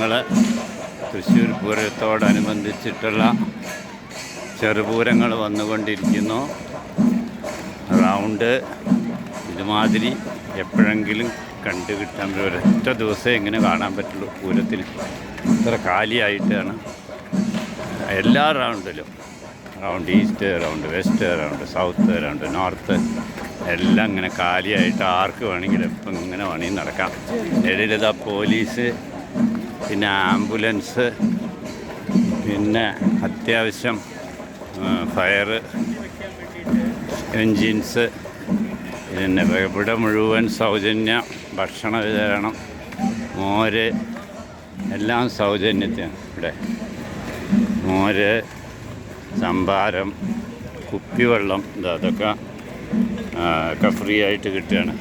ഞങ്ങൾ തൃശ്ശൂർ പൂരത്തോടനുബന്ധിച്ചിട്ടുള്ള ചെറുപൂരങ്ങൾ വന്നുകൊണ്ടിരിക്കുന്നു. റൗണ്ട് ഇതുമാതിരി എപ്പോഴെങ്കിലും കണ്ടു കിട്ടാൻ ഒരു ഒരൊറ്റ ദിവസമേ ഇങ്ങനെ കാണാൻ പറ്റുള്ളൂ. പൂരത്തിൽ ഇത്ര കാലിയായിട്ടാണ്. എല്ലാ റൗണ്ടിലും. Round east round west round south round north എല്ലാം ഇങ്ങനെ കാലിയായിട്ട് ആർക്ക് വേണമെങ്കിലും എപ്പം ഇങ്ങനെ വേണമെങ്കിൽ നടക്കാം. ഇടയിലിതാ പോലീസ് പിന്നെ ആംബുലൻസ് പിന്നെ അത്യാവശ്യം ഫയർ എൻജിൻസ് പിന്നെ ഇവിടെ മുഴുവൻ സൗജന്യ ഭക്ഷണ വിതരണം മോര് എല്ലാം സൗജന്യത്തിന് ഇവിടെ. മോര് സംഭാരം കുപ്പിവെള്ളം ഇതാ അതൊക്കെ ഒക്കെ ഫ്രീ ആയിട്ട് കിട്ടുകയാണ്.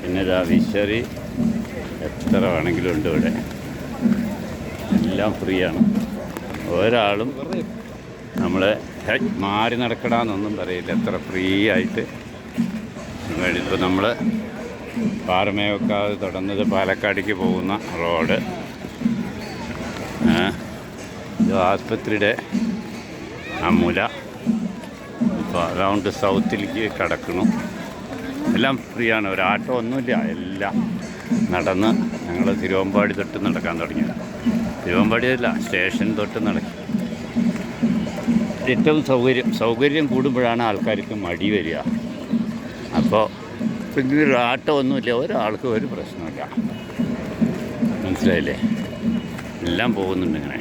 പിന്നെ ഇതാ വിശറി എത്ര വേണമെങ്കിലും ഉണ്ട് ഇവിടെ. എല്ലാം ഫ്രീ ആണ് ഒരാളും നമ്മളെ മാറി നടക്കണമെന്നൊന്നും പറയില്ല. എത്ര ഫ്രീ ആയിട്ട് ഇപ്പോൾ നമ്മൾ പാറമേവക്കാവ് തുടർന്നത് പാലക്കാടേക്ക് പോകുന്ന റോഡ്. ഇത് ആസ്പത്രിയുടെ ആ മുല. ഇപ്പോൾ അറൗണ്ട് സൗത്തിലേക്ക് കിടക്കണം. എല്ലാം ഫ്രീ ആണ് ഒരു ഒന്നുമില്ല. എല്ലാം നടന്ന് ഞങ്ങൾ തിരുവമ്പാടി തൊട്ട് നടക്കാൻ തുടങ്ങി. തിരുവമ്പാടി അല്ല സ്റ്റേഷൻ തൊട്ട് നടക്കി. ഏറ്റവും സൗകര്യം സൗകര്യം കൂടുമ്പോഴാണ് ആൾക്കാർക്ക് മടി വരിക. അപ്പോൾ പിന്നെ ഒരു ആട്ടോ ഒന്നുമില്ല ഒരാൾക്ക് ഒരു പ്രശ്നമില്ല മനസ്സിലായില്ലേ? എല്ലാം പോകുന്നുണ്ട് ഇങ്ങനെ.